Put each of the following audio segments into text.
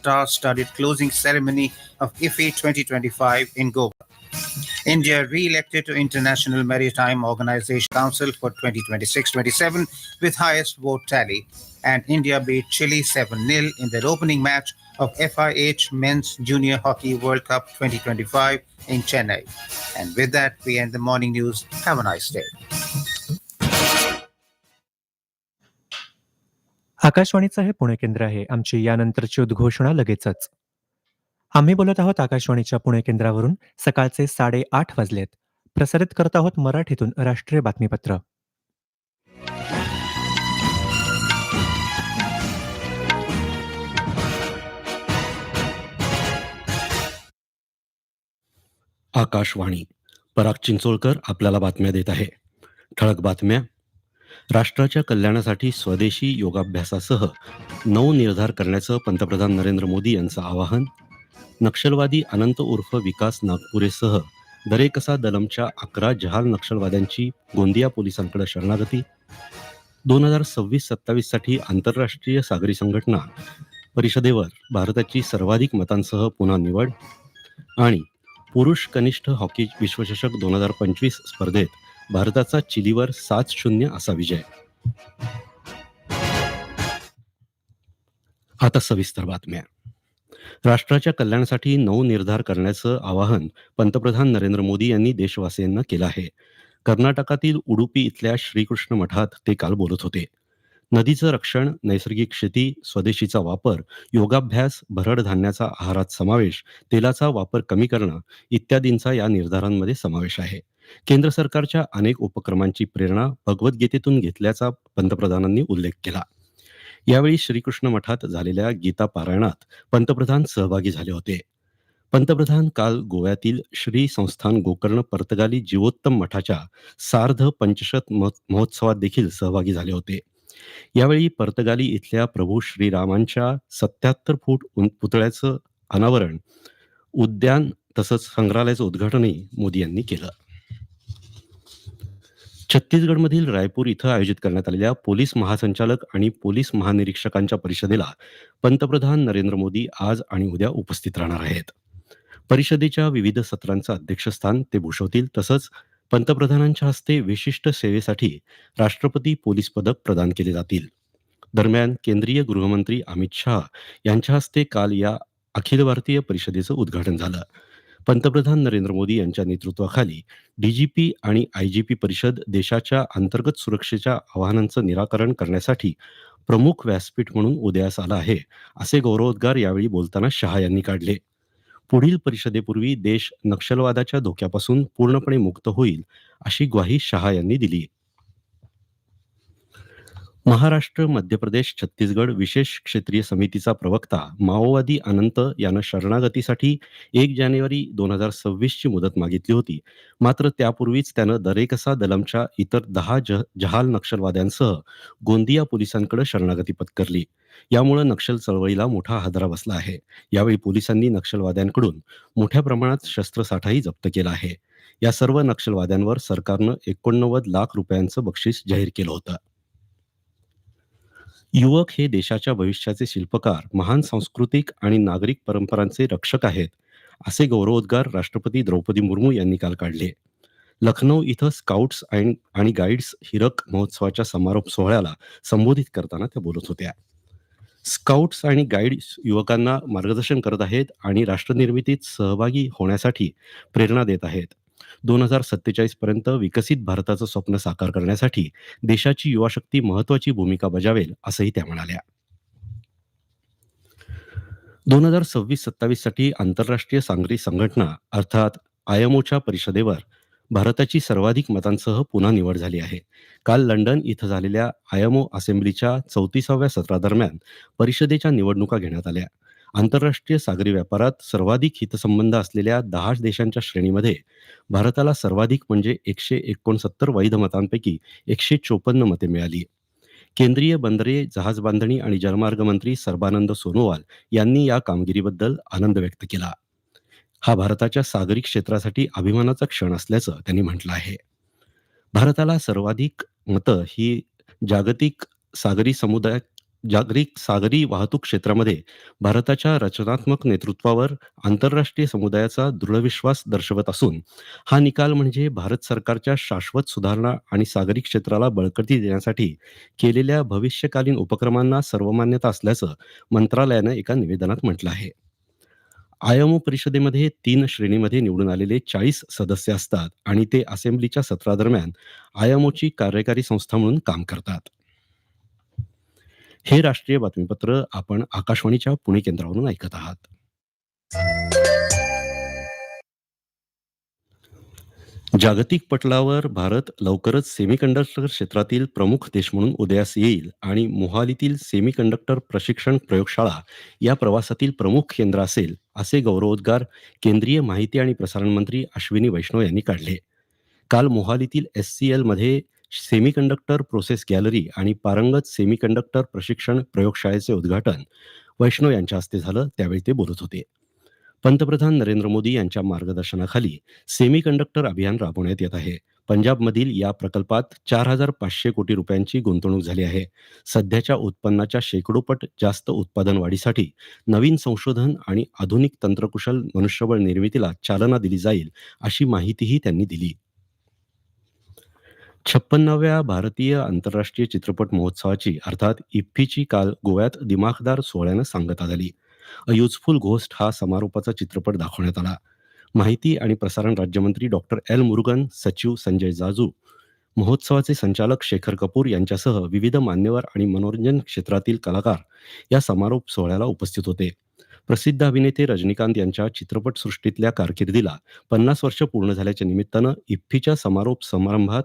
star-studded closing ceremony of IFE 2025 in Goa. India re-elected to International Maritime Organization Council for 2026-27 with highest vote tally. And India beat Chile 7-0 in their opening match of FIH Men's Junior Hockey World Cup 2025 in Chennai. And with that, we end the morning news. Have a nice day. आकाशवाणीचं हे पुणे केंद्र आहे. आमची यानंतरची उद्घोषणा लगेचच. आम्ही बोलत आहोत आकाशवाणीच्या पुणे केंद्रावरून सकाळचे साडेआठ वाजलेत. प्रसारित करत आहोत मराठीतून राष्ट्रीय बातमीपत्र. आकाशवाणी पराग चिंचोळकर आपल्याला बातम्या देत आहे. ठळक बातम्या राष्ट्राच्या कल्याणासाठी स्वदेशी योगाभ्यासासह नवनिर्धार करण्याचं पंतप्रधान नरेंद्र मोदी यांचं आवाहन नक्षलवादी अनंत उर्फ विकास नागपुरेसह दरेकसा दलमच्या अकरा जहाल नक्षलवाद्यांची गोंदिया पोलिसांकडे शरणागती दोन हजार सव्वीस सत्तावीससाठी आंतरराष्ट्रीय सागरी संघटना परिषदेवर भारताची सर्वाधिक मतांसह पुन्हा निवड आणि पुरुष कनिष्ठ हॉकी विश्वचषक दोन हजार पंचवीस स्पर्धेत भारताचा चिलीवर सात शून्य असा विजय. आता सविस्तर बातम्या. राष्ट्राच्या कल्याणासाठी नऊ निर्धार करण्याचं आवाहन पंतप्रधान नरेंद्र मोदी यांनी देशवासियांना केलं आहे. कर्नाटकातील उडुपी इथल्या श्रीकृष्ण मठात ते काल बोलत होते. नदीचं रक्षण नैसर्गिक शेती स्वदेशीचा वापर योगाभ्यास भरड धान्याचा आहारात समावेश तेलाचा वापर कमी करणं इत्यादींचा या निर्धारांमध्ये समावेश आहे. केंद्र सरकारच्या अनेक उपक्रमांची प्रेरणा भगवद्गीतेतून घेतल्याचा पंतप्रधानांनी उल्लेख केला. यावेळी श्रीकृष्ण मठात झालेल्या गीता पारायणात पंतप्रधान सहभागी झाले होते. पंतप्रधान काल गोव्यातील श्री संस्थान गोकर्ण पर्तगाली जीवोत्तम मठाच्या सार्ध पंचशत महोत्सवात देखील सहभागी झाले होते. यावेळी पर्तगाली इथल्या प्रभू श्रीरामांच्या सत्याहत्तर फूट पुतळ्याचं अनावरण उद्यान तसंच संग्रहालयाचं उद्घाटनही मोदी यांनी केलं. छत्तीसगडमधील रायपूर इथं आयोजित करण्यात आलेल्या पोलीस महासंचालक आणि पोलीस महानिरीक्षकांच्या परिषदेला पंतप्रधान नरेंद्र मोदी आज आणि उद्या उपस्थित राहणार आहेत. परिषदेच्या विविध सत्रांचं अध्यक्षस्थान ते भूषवतील तसंच पंतप्रधानांच्या हस्ते विशिष्ट सेवेसाठी राष्ट्रपती पोलीस पदक प्रदान केले जातील. दरम्यान केंद्रीय गृहमंत्री अमित शहा यांच्या हस्ते काल या अखिल भारतीय परिषदेचं उद्घाटन झालं. पंतप्रधान नरेंद्र मोदी यांच्या नेतृत्वाखाली डीजीपी आणि आयजीपी परिषद देशाच्या अंतर्गत सुरक्षेच्या आव्हानांचं निराकरण करण्यासाठी प्रमुख व्यासपीठ म्हणून उदयास आला आहे असे गौरवोद्गार यावेळी बोलताना शहा यांनी काढले. पुढील परिषदेपूर्वी देश नक्षलवादाच्या धोक्यापासून पूर्णपणे मुक्त होईल अशी ग्वाही शहा यांनी दिली. महाराष्ट्र मध्य प्रदेश छत्तीसगड विशेष क्षेत्रीय समितीचा प्रवक्ता माओवादी अनंत यानं शरणागतीसाठी एक जानेवारी दोन हजार सव्वीसची मुदत मागितली होती. मात्र त्यापूर्वीच त्यानं दरेकसा दलमच्या इतर दहा जह जहाल नक्षलवाद्यांसह गोंदिया पोलिसांकडे शरणागती पत्करली. यामुळे नक्षल चळवळीला मोठा हादरा बसला आहे. यावेळी पोलिसांनी नक्षलवाद्यांकडून मोठ्या प्रमाणात शस्त्रसाठाही जप्त केला आहे. या सर्व नक्षलवाद्यांवर सरकारनं एकोणनव्वद लाख रुपयांचं बक्षीस जाहीर केलं होतं. युवक हे देशाच्या भविष्याचे शिल्पकार महान सांस्कृतिक आणि नागरिक परंपरांचे रक्षक आहेत असे गौरवोद्गार राष्ट्रपती द्रौपदी मुर्मू यांनी काल काढले. लखनौ इथं स्काउट्स आणि गाईड्स हिरक महोत्सवाच्या समारोप सोहळ्याला संबोधित करताना त्या बोलत होत्या. स्काउट्स आणि गाईड्स युवकांना मार्गदर्शन करत आहेत आणि राष्ट्रनिर्मितीत सहभागी होण्यासाठी प्रेरणा देत आहेत. दोन हजार सत्तेचाळीस पर्यंत विकसित भारताचं स्वप्न साकार करण्यासाठी देशाची युवाशक्ती महत्वाची भूमिका बजावेल असंही त्या म्हणाल्या. दोन हजार सव्वीस सत्तावीससाठी आंतरराष्ट्रीय सांगरी संघटना अर्थात आयएमओच्या परिषदेवर भारताची सर्वाधिक मतांसह पुन्हा निवड झाली आहे. काल लंडन इथं झालेल्या आयएमओ असेंब्लीच्या चौतीसाव्या सत्रादरम्यान परिषदेच्या निवडणुका घेण्यात आल्या. आंतरराष्ट्रीय सागरी व्यापारात सर्वाधिक हितसंबंध असलेल्या दहा देशांच्या श्रेणीमध्ये भारताला सर्वाधिक म्हणजे एकशे एकोणसत्तर वैध मतांपैकी एकशे चोपन्न मते मिळाली. केंद्रीय बंदरे जहाज बांधणी आणि जलमार्ग मंत्री सर्बानंद सोनोवाल यांनी या कामगिरीबद्दल आनंद व्यक्त केला. हा भारताच्या सागरी क्षेत्रासाठी अभिमानाचा क्षण असल्याचं त्यांनी म्हटलं आहे. भारताला सर्वाधिक मतं ही जागतिक सागरी समुदाय जागतिक सागरी वाहतूक क्षेत्रामध्ये भारताच्या रचनात्मक नेतृत्वावर आंतरराष्ट्रीय समुदायाचा दृढ विश्वास दर्शवत असून हा निकाल म्हणजे भारत सरकारच्या शाश्वत सुधारणा आणि सागरी क्षेत्राला बळकटी देण्यासाठी केलेल्या भविष्यकालीन उपक्रमांना सर्वमान्यता असल्याचं मंत्रालयानं एका निवेदनात म्हटलं आहे. आयएमओ परिषदेमध्ये तीन श्रेणीमध्ये निवडून आलेले चाळीस सदस्य असतात आणि ते असेंब्लीच्या सत्रादरम्यान आयएमओची कार्यकारी संस्था म्हणून काम करतात. हे राष्ट्रीय बातमीपत्र आपण आकाशवाणीच्या पुणे केंद्रावरून ऐकत आहात. जागतिक पटलावर भारत लवकरच सेमीकंडक्टर क्षेत्रातील प्रमुख देश म्हणून उदयास येईल आणि मोहालीतील सेमीकंडक्टर प्रशिक्षण प्रयोगशाळा या प्रवासातील प्रमुख केंद्र असेल असे गौरवोद्गार केंद्रीय माहिती आणि प्रसारण मंत्री अश्विनी वैष्णव यांनी काढले. काल मोहालीतील एस सी एलमध्ये सेमीकंडक्टर प्रोसेस गॅलरी आणि पारंगत सेमीकंडक्टर प्रशिक्षण प्रयोगशाळेचे उद्घाटन वैष्णव यांच्या हस्ते झालं त्यावेळी ते बोलत होते. पंतप्रधान नरेंद्र मोदी यांच्या मार्गदर्शनाखाली सेमीकंडक्टर अभियान राबवण्यात येत आहे. पंजाबमधील या प्रकल्पात चार हजार पाचशे कोटी रुपयांची गुंतवणूक झाली आहे. सध्याच्या उत्पन्नाच्या शेकडोपट जास्त उत्पादन वाढीसाठी नवीन संशोधन आणि आधुनिक तंत्रकुशल मनुष्यबळ निर्मितीला चालना दिली जाईल अशी माहितीही त्यांनी दिली. छप्पन्नाव्या भारतीय आंतरराष्ट्रीय चित्रपट महोत्सवाची अर्थात इफ्फीची काल गोव्यात दिमाखदार सोहळ्यानं सांगता झाली. अ युजफुल घोस्ट हा समारोपाचा चित्रपट दाखवण्यात आला. माहिती आणि प्रसारण राज्यमंत्री डॉक्टर एल. मुरुगन सचिव संजय जाजू महोत्सवाचे संचालक शेखर कपूर यांच्यासह विविध मान्यवर आणि मनोरंजन क्षेत्रातील कलाकार या समारोप सोहळ्याला उपस्थित होते. प्रसिद्ध अभिनेते रजनीकांत यांच्या चित्रपटसृष्टीतल्या कारकिर्दीला पन्नास वर्ष पूर्ण झाल्याच्या निमित्तानं इफ्फीच्या समारोप समारंभात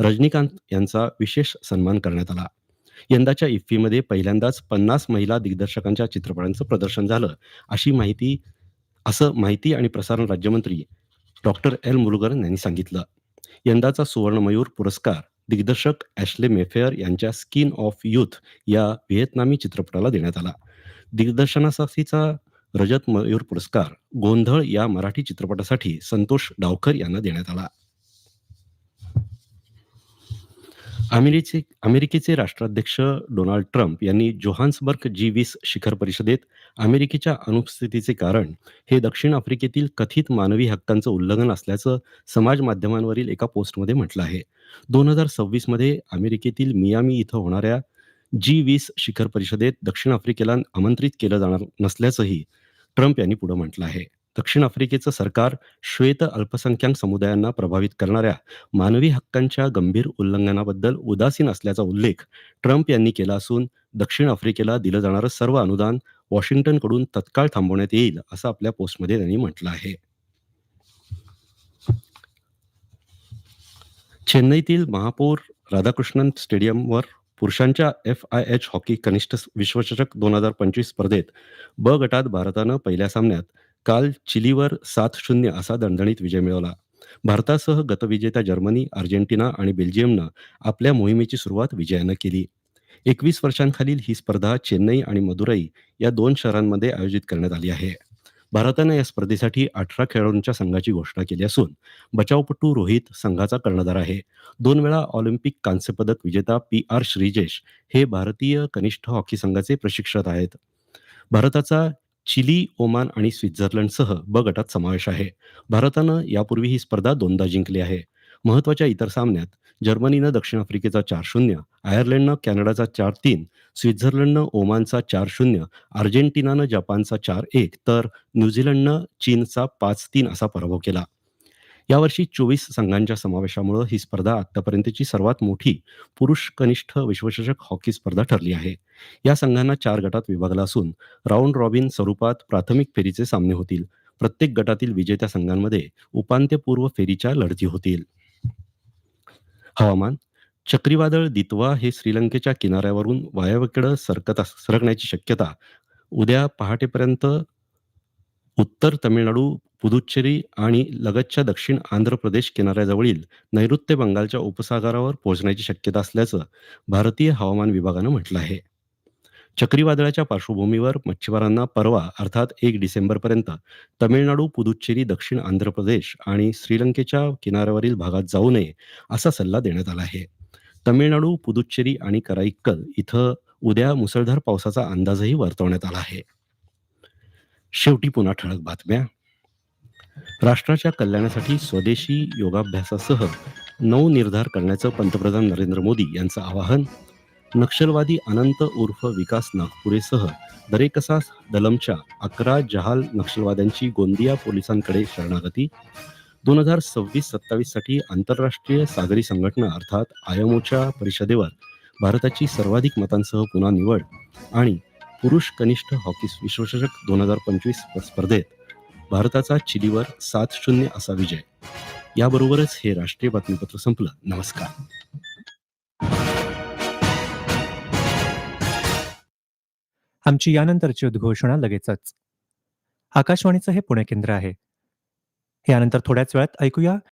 रजनीकांत यांचा विशेष सन्मान करण्यात आला. यंदाच्या इफ्फीमध्ये पहिल्यांदाच पन्नास महिला दिग्दर्शकांच्या चित्रपटांचं प्रदर्शन झालं. अशी माहिती असं माहिती आणि प्रसारण राज्यमंत्री डॉक्टर एल. मुरुगन यांनी सांगितलं. यंदाचा सुवर्णमयूर पुरस्कार दिग्दर्शक ॲश्ले मेफेअर यांच्या स्किन ऑफ युथ या व्हिएतनामी चित्रपटाला देण्यात आला. दिग्दर्शनासाठीचा रजत मयूर पुरस्कार गोंधळ या मराठी चित्रपटासाठी संतोष डावकर यांना देण्यात आला. अमेरिकेचे अमेरिकेचे राष्ट्राध्यक्ष डोनाल्ड ट्रम्प यांनी जोहान्सबर्ग जी वीस शिखर परिषदेत अमेरिकेच्या अनुपस्थितीचे कारण हे दक्षिण आफ्रिकेतील कथित मानवी हक्कांचं उल्लंघन असल्याचं समाज माध्यमांवरील एका पोस्टमध्ये म्हटलं आहे. दोन हजार सव्वीसमध्ये अमेरिकेतील मियामी इथं होणाऱ्या जी वीस शिखर परिषदेत दक्षिण आफ्रिकेला आमंत्रित केलं जाणार नसल्याचंही ट्रम्प यांनी पुढे म्हटलं आहे. दक्षिण आफ्रिकेचं सरकार श्वेत अल्पसंख्याक समुदायांना प्रभावित करणाऱ्या मानवी हक्कांच्या गंभीर उल्लंघनाबद्दल उदासीन असल्याचा उल्लेख ट्रम्प यांनी केला असून दक्षिण आफ्रिकेला दिलं जाणारं सर्व अनुदान वॉशिंग्टनकडून तत्काळ थांबवण्यात येईल असं आपल्या पोस्टमध्ये त्यांनी म्हटलं आहे. चेन्नईतील महापौर राधाकृष्णन स्टेडियमवर पुरुषांच्या एफ आय एच हॉकी कनिष्ठ विश्वचषक दोन हजार पंचवीस स्पर्धेत ब गटात भारतानं पहिल्या सामन्यात काल चिलीवर सात शून्य असा दणदणीत विजय मिळवला. भारतासह गतविजेत्या जर्मनी अर्जेंटिना आणि बेल्जियमनं आपल्या मोहिमेची सुरुवात विजयानं केली. एकवीस वर्षांखालील ही स्पर्धा चेन्नई आणि मदुराई या दोन शहरांमध्ये आयोजित करण्यात आली आहे. भारतानं या स्पर्धेसाठी अठरा खेळाडूंच्या संघाची घोषणा केली असून बचावपटू रोहित संघाचा कर्णधार आहे. दोन वेळा ऑलिम्पिक कांस्यपदक विजेता पी आर श्रीजेश हे भारतीय कनिष्ठ हॉकी संघाचे प्रशिक्षक आहेत. भारताचा चिली ओमान आणि स्वित्झर्लंडसह ब गटात समावेश आहे. भारतानं यापूर्वी ही स्पर्धा दोनदा जिंकली आहे. महत्त्वाच्या इतर सामन्यात जर्मनीनं दक्षिण आफ्रिकेचा चार शून्य आयर्लंडनं कॅनडाचा चार तीन स्वित्झर्लंडनं ओमानचा चार शून्य अर्जेंटिनानं जपानचा चार एक तर न्यूझीलंडनं चीनचा पाच तीन असा पराभव केला. यावर्षी चोवीस संघांच्या समावेशामुळे ही स्पर्धा आतापर्यंतची सर्वात मोठी पुरुष कनिष्ठ विश्वचषक हॉकी स्पर्धा ठरली आहे. या संघांना चार गटात विभागला असून राऊंड रॉबिन स्वरूपात प्राथमिक फेरीचे सामने होतील. प्रत्येक गटातील विजेत्या संघांमध्ये उपांत्यपूर्व फेरीच्या लढती होतील. हवामान. चक्रीवादळ दितवा हे श्रीलंकेच्या किनाऱ्यावरून वायव्यकडे सरकत अस- सरकण्याची शक्यता. उद्या पहाटेपर्यंत उत्तर तमिळनाडू पुदुच्चेरी आणि लगतच्या दक्षिण आंध्र प्रदेश किनाऱ्याजवळील नैऋत्य बंगालच्या उपसागरावर पोहोचण्याची शक्यता असल्याचं भारतीय हवामान विभागानं म्हटलं आहे. चक्रीवादळाच्या पार्श्वभूमीवर मच्छीमारांना परवा अर्थात एक डिसेंबरपर्यंत तमिळनाडू पुदुच्चेरी दक्षिण आंध्र प्रदेश आणि श्रीलंकेच्या किनाऱ्यावरील भागात जाऊ नये असा सल्ला देण्यात आला आहे. तमिळनाडू पुदुच्चेरी आणि कराईक्कल इथं उद्या मुसळधार पावसाचा अंदाजही वर्तवण्यात आला आहे. शेवटी पुन्हा ठळक बातम्या. राष्ट्राच्या कल्याणासाठी स्वदेशी योगाभ्यासासह नऊ निर्धार करण्याचं पंतप्रधान नरेंद्र मोदी यांचं आवाहन नक्षलवादी अनंत उर्फ विकास नागपुरेसह दरेकसा दलमच्या अकरा जहाल नक्षलवाद्यांची गोंदिया पोलिसांकडे शरणागती. दोन हजार सव्वीस सत्तावीससाठी आंतरराष्ट्रीय सागरी संघटना अर्थात आयमोच्या परिषदेवर भारताची सर्वाधिक मतांसह पुन्हा निवड आणि पुरुष कनिष्ठ हॉकी विश्वचषक दोन हजार पंचवीस स्पर्धेत भारताचा चिलीवर सात शून्य असा विजय. याबरोबरच हे राष्ट्रीय बातमीपत्र संपलं. नमस्कार. आमची यानंतरची उद्घोषणा लगेचच. आकाशवाणीचं हे पुणे केंद्र आहे. यानंतर थोड्याच वेळात ऐकूया